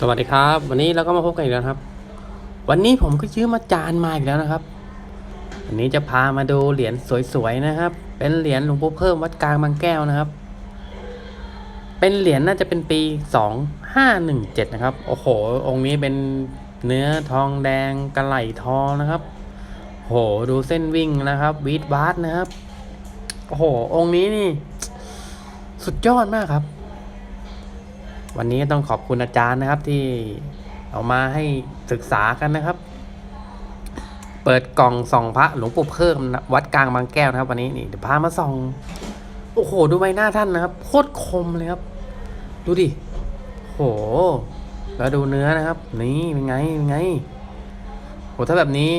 สวัสดีครับ วันนี้เราก็มาพบกันอีกแล้วครับ วันนี้ผมก็ซื้อมาจานมาอีกแล้วนะครับ วันนี้จะพามาดูเหรียญสวยๆนะครับ เป็นเหรียญหลวงปู่เพิ่มวัดกลางบางแก้วนะครับ เป็นเหรียญน่าจะเป็นปีสองห้าหนึ่งเจ็ดนะครับ โอ้โห องค์นี้เป็นเนื้อทองแดงกระไหลทองนะครับโหดูเส้นวิ่งนะครับวีดวาร์ดนะครับ โอ้โห องค์นี้นี่ สุดยอดมากครับ วันนี้ต้องขอบคุณอาจารย์นะครับที่เอามาให้ศึกษากันนะครับ เปิดกล่องส่องพระหลวงปู่เพิ่มนะวัดกลางบางแก้วนะครับ วันนี้นี่เดี๋ยวพามาส่อง โอ้โห ดูใบหน้าท่านนะครับโคตรคมเลยครับ ดูดิโห แล้วดูเนื้อนะครับ นี่เป็นไงเป็นไงโหถ้าแบบนี้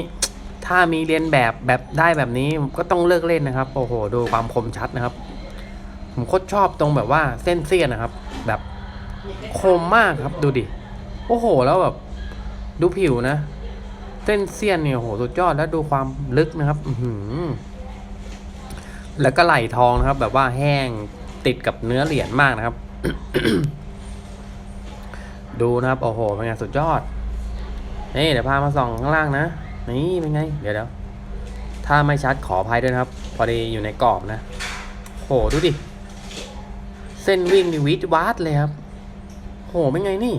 ถ้ามีเรียนแบบแบบได้แบบนี้ก็ต้องเลิกเล่นนะครับ โอ้โห ดูความคมชัดนะครับ ผมโคตรชอบตรงแบบว่าเส้นเสี้ยนนะครับแบบ คมมากครับดูดิ โอ้โห แล้วแบบ ดูผิวนะ เส้นเสี้ยนเนี่ยโอ้โหสุดยอดแล้วดูความลึกนะครับ อืแล้วก็ไหลทองนะครับ แบบว่าแห้งติดกับเนื้อเหรียญมากนะครับ ดูนะครับโอ้โหเป็นไงสุดยอดนี่เดี๋ยวพามาส่องข้างล่างนะนี่เป็นไง เดี๋ยวเดี๋ยวถ้าไม่ชัดขออภัยด้วยนะครับ พอดีอยู่ในกรอบนะโหดูดิ เส้นวิ่งนี่วิดวาดเลยครับ โหเป็นไงนี่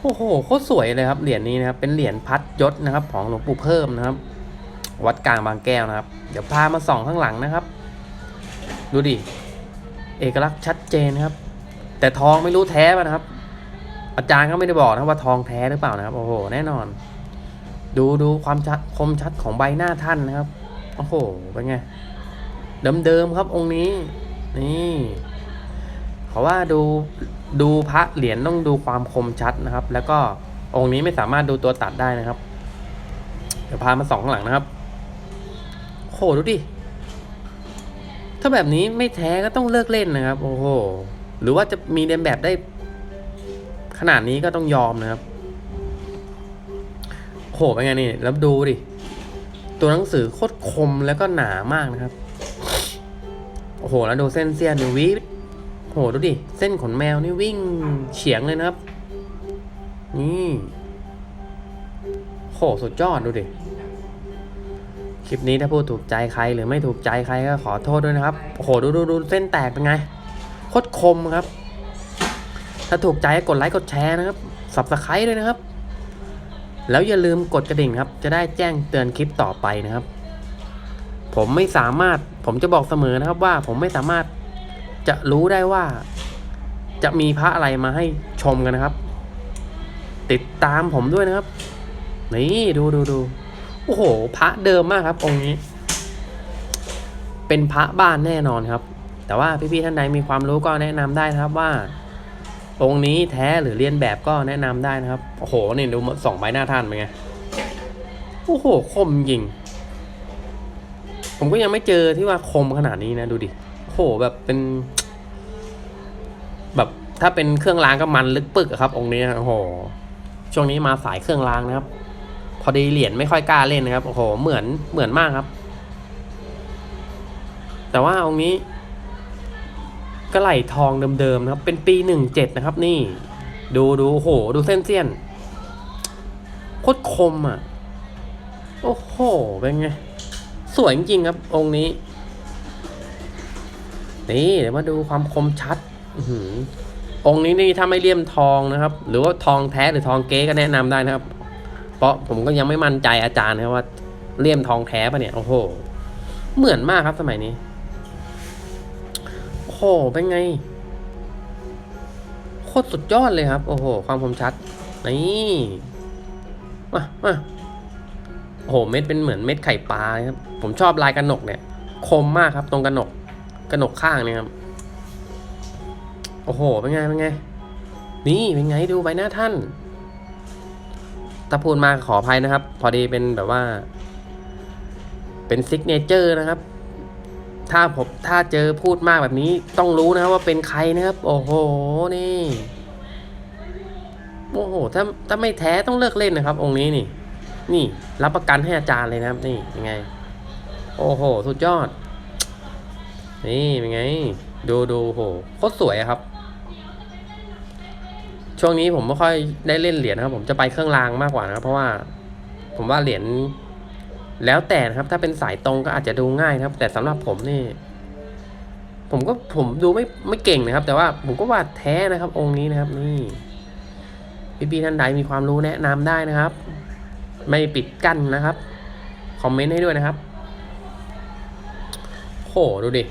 โอ้โหโคตรสวยเลยครับเหรียญนี้นะครับ เป็นเหรียญพัดยศนะครับ ของหลวงปู่เพิ่มนะครับ วัดกลางบางแก้วนะครับ เดี๋ยวพามาส่องข้างหลังนะครับ ดูดิ เอกลักษณ์ชัดเจนครับ แต่ทองไม่รู้แท้ป่ะนะครับ อาจารย์ก็ไม่ได้บอกนะว่าทองแท้หรือเปล่านะครับ โอ้โห แน่นอน ดูดูความชัดคมชัดของใบหน้าท่านนะครับ โอ้โห เป็นไง เดิมๆครับองค์นี้ นี่เขาว่าดู ดูพระเหรียญต้องดูความคมชัดนะครับ แล้วก็องค์นี้ไม่สามารถดูตัวตัดได้นะครับ เดี๋ยวพามาสองข้างหลังนะครับโหดูดิ ถ้าแบบนี้ไม่แท้ก็ต้องเลิกเล่นนะครับ โอ้โห หรือว่าจะมีเรียนแบบได้ ขนาดนี้ก็ต้องยอมนะครับโหเป็นไงนี่ แล้วดูดิ ตัวหนังสือโคตรคมแล้วก็หนามากนะครับ โอ้โห แล้วดูเส้นเสี้ยนดูวิ โหดูดิ เส้นขนแมวนี่วิ่งเฉียงเลยนะครับ นี่โหสุดยอดดูดิ คลิปนี้ถ้าพูดถูกใจใครหรือไม่ถูกใจใครก็ขอโทษด้วยนะครับโอ้โหดูดูดูเส้นแตกเป็นไงโคตรคมครับ ถ้าถูกใจกดไลค์กดแชร์นะครับสับสไครต์ด้วยนะครับ แล้วอย่าลืมกดกระดิ่งครับ จะได้แจ้งเตือนคลิปต่อไปนะครับ ผมไม่สามารถผมจะบอกเสมอนะครับว่าผมไม่สามารถ จะรู้ได้ว่า จะมีพระอะไรมาให้ชมกันนะครับ ติดตามผมด้วยนะครับ นี่ดูดูดูโอ้โห พระเดิมมากครับองค์นี้ เป็นพระบ้านแน่นอนครับ แต่ว่าพี่ๆท่านใดมีความรู้ก็แนะนำได้นะครับว่า องค์นี้แท้หรือเรียนแบบก็แนะนำได้นะครับโอ้โหนี่ดูสองใบหน้าท่านเป็นไงโอ้โหคมจริง ผมก็ยังไม่เจอที่ว่าคมขนาดนี้นะดูดิ โอ้โหแบบเป็น แบบถ้าเป็นเครื่องรางก็มันลึกปึกครับ องค์นี้โอ้โห ช่วงนี้มาสายเครื่องรางนะครับ พอดีเหรียญไม่ค่อยกล้าเล่นนะครับโอ้โหเหมือนเหมือนมากครับ แต่ว่าองค์นี้ก็ไหลทองเดิมๆนะครับ เป็นปีหนึ่งเจ็ดนะครับ นี่ ดูดูโอ้โห ดูเส้นเสี้ยนโคตรคมอะ โอ้โห เป็นไง สวยจริงครับ องค์นี้ นี่เดี๋ยวมาดูความคมชัดองค์นี้นี่ถ้าไม่เลี่ยมทองนะครับ หรือว่าทองแท้หรือทองเก๊ก็แนะนำได้นะครับ เพราะผมก็ยังไม่มั่นใจอาจารย์นะว่าเลี่ยมทองแท้ปะเนี่ยโอ้โห เหมือนมากครับสมัยนี้โอ้โหเป็นไงโคตรสุดยอดเลยครับ โอ้โห ความคมชัดนี่มามาโอ้โหเม็ดเป็นเหมือนเม็ดไข่ปลาครับ ผมชอบลายกระหนกเนี่ย คมมากครับตรงกระหนก กระหนกข้างเนี่ยครับ โอ้โห เป็นไง เป็นไง นี่ เป็นไงดูใบหน้าท่าน ถ้าพูดมาขออภัยนะครับ พอดีเป็นแบบว่า เป็นซิกเนเจอร์นะครับ ถ้าผมถ้าเจอพูดมากแบบนี้ ต้องรู้นะครับว่าเป็นใครนะครับ โอ้โห นี่ โอ้โห ถ้าถ้าไม่แท้ต้องเลิกเล่นนะครับ องค์นี้นี่ นี่ รับประกันให้อาจารย์เลยนะครับ นี่ยังไง โอ้โห สุดยอด นี่เป็นไง ดูดูโหโคตรสวยครับ ช่วงนี้ผมไม่ค่อยได้เล่นเหรียญครับ ผมจะไปเครื่องรางมากกว่านะครับ เพราะว่าผมว่าเหรียญแล้วแต่นะครับ ถ้าเป็นสายตรงก็อาจจะดูง่ายนะครับ แต่สำหรับผมนี่ ผมก็ผมดูไม่ไม่เก่งนะครับ แต่ว่าผมก็วาดแท้นะครับ องค์นี้นะครับ นี่พี่ๆท่านใดมีความรู้แนะนำได้นะครับ ไม่ปิดกั้นนะครับ คอมเมนต์ให้ด้วยนะครับโหดูดิ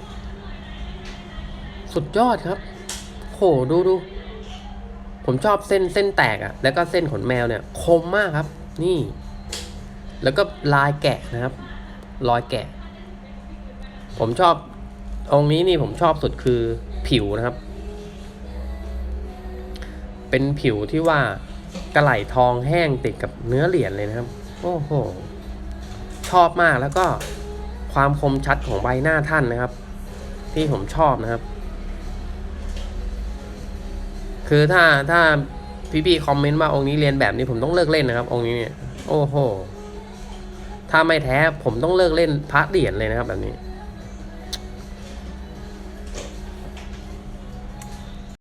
สุดยอดครับ โหดูดู ผมชอบเส้นเส้นแตกอะแล้วก็เส้นขนแมวเนี่ย คมมากครับ นี่ แล้วก็ลายแกะนะครับ รอยแกะ ผมชอบองนี้นี่ผมชอบสุดคือผิวนะครับ เป็นผิวที่ว่ากระไหลทองแห้งติดกับเนื้อเหรียญเลยนะครับ โอ้โห ชอบมากแล้วก็ความคมชัดของใบหน้าท่านนะครับ ที่ผมชอบนะครับ คือถ้าถ้าพี่ๆคอมเมนต์ว่าองค์นี้เรียนแบบนี้ผมต้องเลิกเล่นนะครับ องค์นี้เนี่ยโอ้โหถ้าไม่แท้ผมต้องเลิกเล่นพระเหรียญเลยนะครับแบบนี้